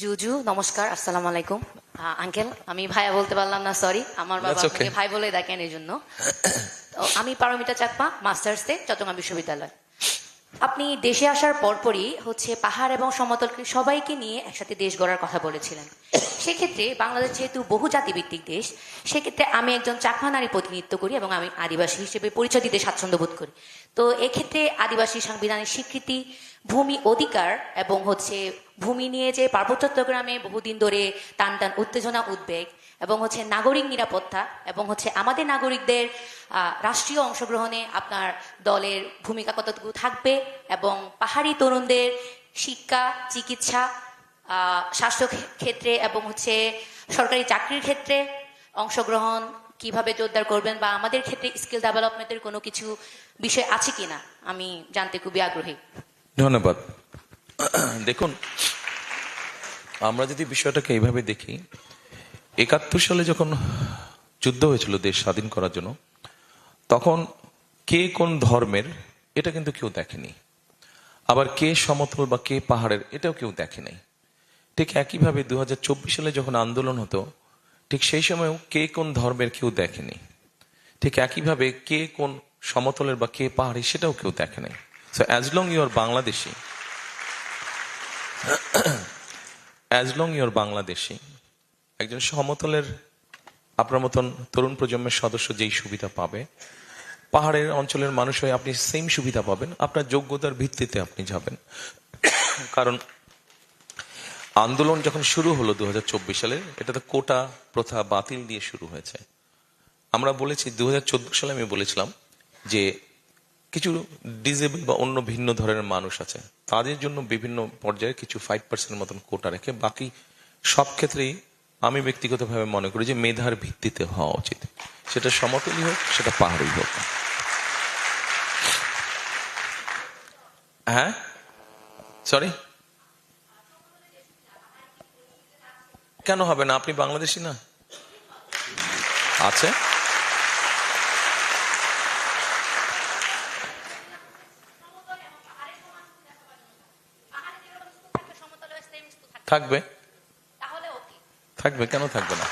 জুজু নমস্কার আসসালাম আলাইকুম। আঙ্কেল আমি ভাইয়া বলতে পারলাম না সরি আমার বাবা ভাই বলে দেখেন এই জন্য আমি পারমিতা চাকমা মাস্টার্সে চট্টগ্রাম বিশ্ববিদ্যালয়। আপনি দেশে আসার পরপরই হচ্ছে পাহাড় এবং সমতলকে সবাইকে নিয়ে একসাথে দেশ গড়ার কথা বলেছিলেন। সেক্ষেত্রে বাংলাদেশ যেহেতু বহু জাতিভিত্তিক দেশ, সেক্ষেত্রে আমি একজন চাকমা নারী প্রতিনিধিত্ব করি এবং আমি আদিবাসী হিসেবে পরিচয় দিতে স্বাচ্ছন্দ্য বোধ করি। তো এক্ষেত্রে আদিবাসী সাংবিধানিক স্বীকৃতি, ভূমি অধিকার এবং হচ্ছে ভূমি নিয়ে যে পার্বত্য চট্টগ্রামে বহুদিন ধরে টান টান উত্তেজনা, উদ্বেগ এবং হচ্ছে নাগরিক নিরাপত্তা এবং হচ্ছে আমাদের নাগরিকদের রাষ্ট্রীয় অংশগ্রহণে আপনার দলের ভূমিকা কতটুকু থাকবে এবং পাহাড়ি তরুণদের শিক্ষা, চিকিৎসা স্বাস্থ্য ক্ষেত্রে এবং হচ্ছে সরকারি চাকরির ক্ষেত্রে অংশগ্রহণ কীভাবে জোরদার করবেন বা আমাদের ক্ষেত্রে স্কিল ডেভেলপমেন্টের কোনো কিছু বিষয় আছে কিনা? আমি জানতে খুবই আগ্রহী। ধন্যবাদ। দেখুন, আমরা যদি বিষয়টাকে এইভাবে দেখি একাত্তর সালে যখন যুদ্ধ হয়েছিল দেশ স্বাধীন করার জন্য, তখন কে কোন ধর্মের এটা কিন্তু কেউ দেখেনি। আবার কে সমতল বা কে পাহাড়ের এটাও কেউ দেখে নাই ঠিক একইভাবে দু হাজার চব্বিশ সালে যখন আন্দোলন হতো, ঠিক সেই সময়ও কে কোন ধর্মের কেউ দেখেনি। ঠিক একইভাবে কে কোন সমতলের বা কে পাহাড়ি সেটাও কেউ দেখে নাই so as long your Bangladeshi as long your Bangladeshi একজন সমতলের আপনার মতন তরুণ প্রজন্মের সদস্য যেই সুবিধা পাবে, পাহাড়ের অঞ্চলের মানুষ হয়ে আপনি সেম সুবিধা পাবেন, আপনার যোগ্যতার ভিত্তিতে আপনি যাবেন। কারণ আন্দোলন যখন শুরু হলো দু হাজার চব্বিশ সালে, এটা তো কোটা প্রথা বাতিল দিয়ে শুরু হয়েছে। আমরা বলেছি দু হাজার চোদ্দ সালে আমি বলেছিলাম যে কিছু ডিজেবল বা অন্য ভিন্ন ধরনের মানুষ আছে, তাদের জন্য বিভিন্ন পর্যায়ে কিছু ফাইভ পার্সেন্ট মতন কোটা রেখে বাকি সব ক্ষেত্রেই আমি ব্যক্তিগতভাবে মনে করি যে মেধার ভিত্তিতে হওয়া উচিত। সেটা সমতলই হোক, সেটা পাহাড়ি হোক। হ্যাঁ? সরি কেন হবে না? আপনি বাংলাদেশি না? আছে? থাকবে। থাকবে কেন থাকবে না?